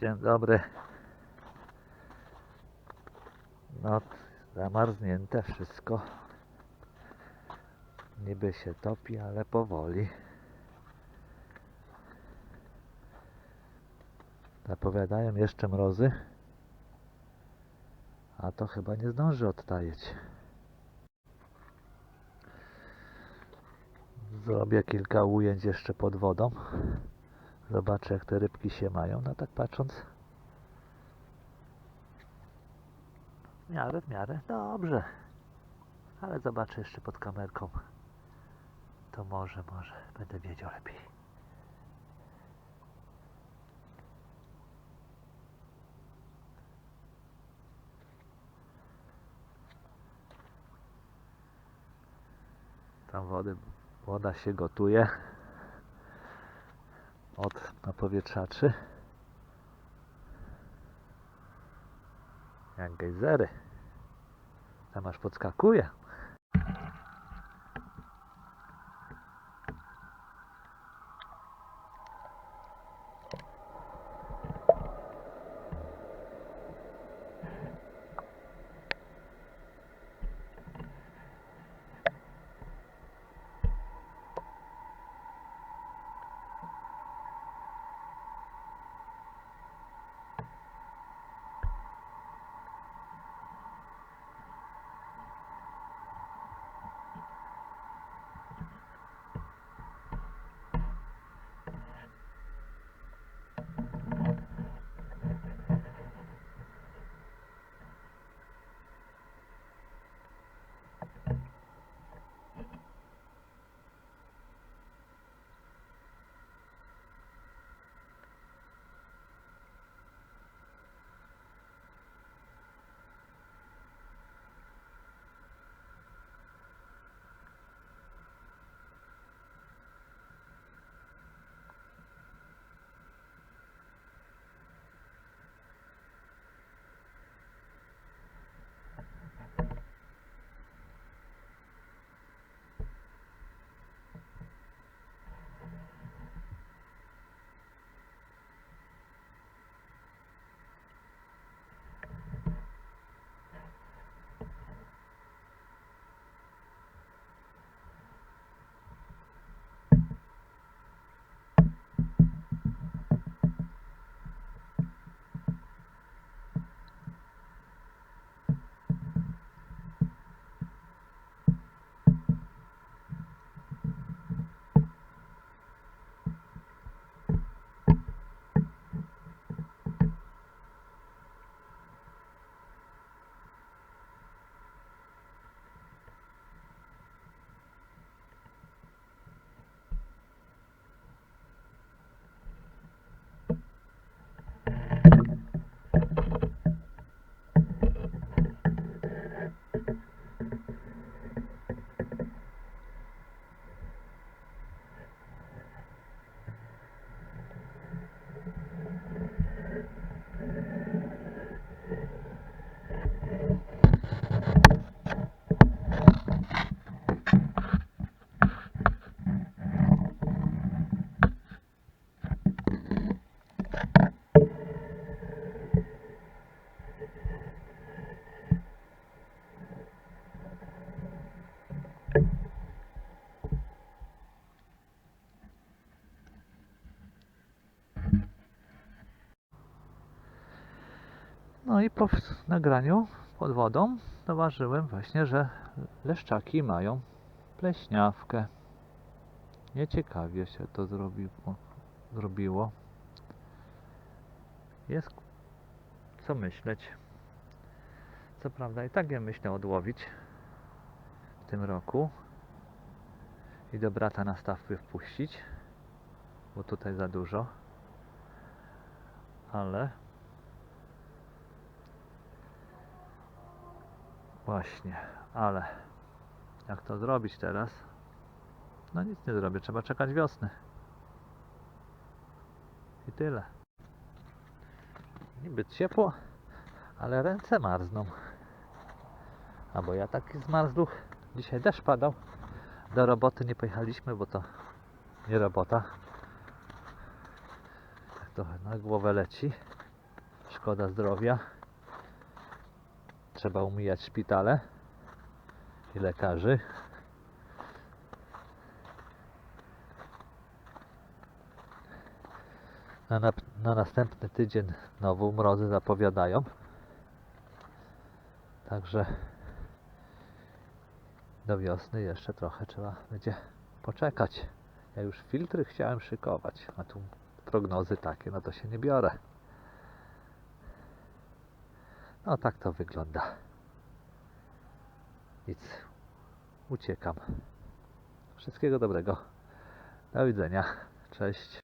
Dzień dobry. No, zamarznięte wszystko. Niby się topi, ale powoli. Zapowiadają jeszcze mrozy. A to chyba nie zdąży odtajeć. Zrobię kilka ujęć jeszcze pod wodą. Zobaczę jak te rybki się mają. No tak patrząc. W miarę, w miarę. Dobrze. Ale zobaczę jeszcze pod kamerką. To może, może będę wiedział lepiej. Tam wody, woda się gotuje od napowietrzaczy. Jak gejzery. Tam aż podskakuje. No i po nagraniu pod wodą zauważyłem właśnie, że leszczaki mają pleśniawkę. Nieciekawie się to zrobiło. zrobiło. Jest co myśleć. Co prawda i tak je myślę odłowić w tym roku i do brata na stawkę wpuścić, bo tutaj za dużo. Ale Właśnie, ale jak to zrobić teraz? No nic nie zrobię, trzeba czekać wiosny. I tyle. Niby ciepło, ale ręce marzną. Albo ja taki zmarzluch. Dzisiaj deszcz padał. Do roboty nie pojechaliśmy, bo to nie robota. Tak trochę na głowę leci. szkoda zdrowia. Trzeba umijać szpitale i lekarzy. Na, nap- na następny tydzień znowu mrozy zapowiadają. Także do wiosny jeszcze trochę trzeba będzie poczekać. Ja już filtry chciałem szykować, a tu prognozy takie, no to się nie biorę. No tak to wygląda. Nic. Uciekam. Wszystkiego dobrego. Do widzenia. Cześć.